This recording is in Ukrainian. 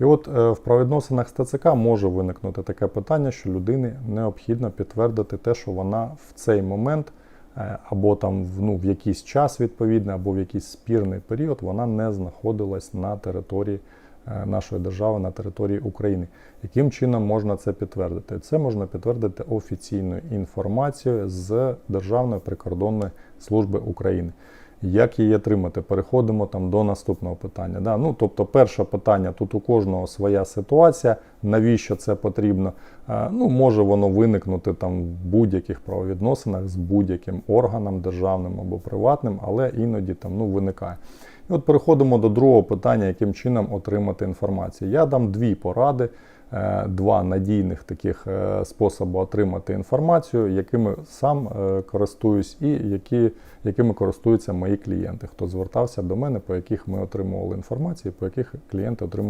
І от е, в правовідносинах з ТЦК може виникнути таке питання, що людині необхідно підтвердити те, що вона в цей момент е, або там ну, в якийсь час відповідний, або в якийсь спірний період вона не знаходилась на території е, нашої держави, на території України. Яким чином можна це підтвердити? Це можна підтвердити офіційною інформацією з Державної прикордонної служби України. Як її отримати? Переходимо там до наступного питання. Да? Ну, тобто, перше питання тут у кожного своя ситуація. Навіщо це потрібно? Е, Ну, може воно виникнути там в будь-яких правовідносинах з будь-яким органом державним або приватним, але іноді там ну, виникає. І от переходимо до другого питання, яким чином отримати інформацію. Я дам дві поради, два надійних таких е, способи отримати інформацію, якими сам е, користуюсь, і які, якими користуються мої клієнти, хто звертався до мене, по яких ми отримували інформацію, по яких клієнти отримували.